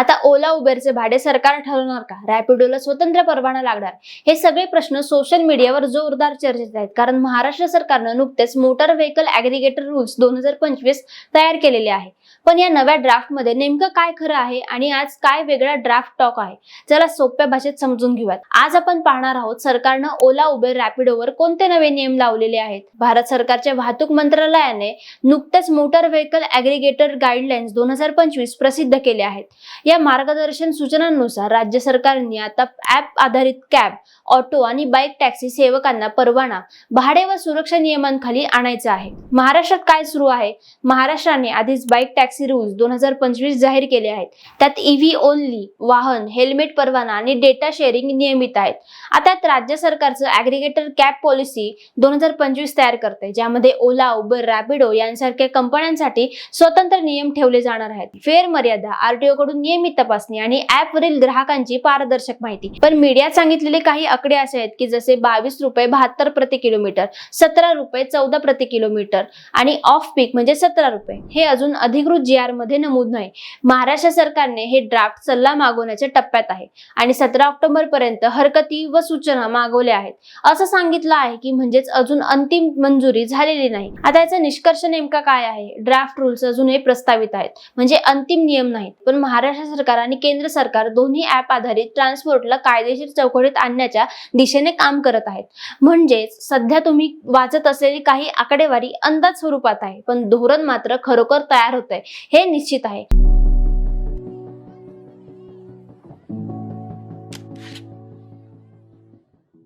आता ओला उबेरचे भाडे सरकार ठरवणार का? रॅपिडोला स्वतंत्र परवाना लागणार. हे सगळे प्रश्न सोशल मीडियावर जोरदार चर्चेत आहेत. कारण महाराष्ट्र सरकारनं नुकतेच मोटर व्हेकल ऍग्रिगेटर रूल्स दोन हजार पंचवीस तयार केलेले आहे. पण या नव्या ड्राफ्टमध्ये नेमकं काय खरं आहे आणि आज काय वेगळा ड्राफ्ट टॉक आहे? चला सोप्या भाषेत समजून घेऊयात. आज आपण पाहणार आहोत सरकारनं ओला उबेर रॅपिडोवर कोणते नवे नियम लावलेले आहेत? भारत सरकारच्या वाहतूक मंत्रालयाने नुकतेच मोटर व्हेकल ऍग्रिगेटर गाईडलाईन्स दोन हजार पंचवीस प्रसिद्ध केले आहेत. या मार्गदर्शन सूचनांनुसार राज्य सरकारने आता ऍप आधारित कॅब ऑटो आणि बाईक टॅक्सी सेवकांना परवाना भाडे व सुरक्षा नियमांखाली आणायचा आहे. महाराष्ट्रात काय सुरू आहे? महाराष्ट्राने आधीच बाईक टॅक्सी रूल्स दोन हजार पंचवीस जाहीर केले आहेत. त्यात ईव्ही ओनली वाहन हेल्मेट परवाना आणि डेटा शेअरिंग नियमित आहेत. आता राज्य सरकारचं ऍग्रिगेटर कॅब पॉलिसी दोन हजार पंचवीस तयार करते ज्यामध्ये ओला उबर रॅपिडो यांसारख्या कंपन्यांसाठी स्वतंत्र नियम ठेवले जाणार आहेत. फेर मर्यादा आरटीओ कडून नियम नियमित तपासणी आणि ऍपवरील ग्राहकांची पारदर्शक माहिती. पण मीडियात सांगितलेले काही आकडे असे आहेत की जसे बावीस रुपये बहात्तर प्रति किलोमीटर सतरा रुपये चौदा प्रति किलोमीटर आणि ऑफ पीक म्हणजे सतरा रुपये. हे अजून अधिकृत जी आरमध्ये नमूद नाही. महाराष्ट्र सरकारने हे ड्राफ्ट सल्ला मागवण्याच्या टप्प्यात आहे आणि सतरा ऑक्टोबर पर्यंत हरकती व सूचना मागवल्या आहेत. असं सांगितलं आहे की म्हणजेच अजून अंतिम मंजुरी झालेली नाही. आता याचा निष्कर्ष नेमका काय आहे? ड्राफ्ट रूल्स अजूनही प्रस्तावित आहेत. म्हणजे अंतिम नियम नाहीत. पण महाराष्ट्र सरकार आणि केंद्र सरकार दोन्ही ऍप आधारित ट्रान्सपोर्टला कायदेशीर चौकटीत आणण्याच्या दिशेने काम करत आहेत. म्हणजेच सध्या तुम्ही वाचत असलेली काही आकडेवारी अंदाज स्वरूपात आहे पण धोरण मात्र खरोखर तयार होत आहे हे निश्चित आहे.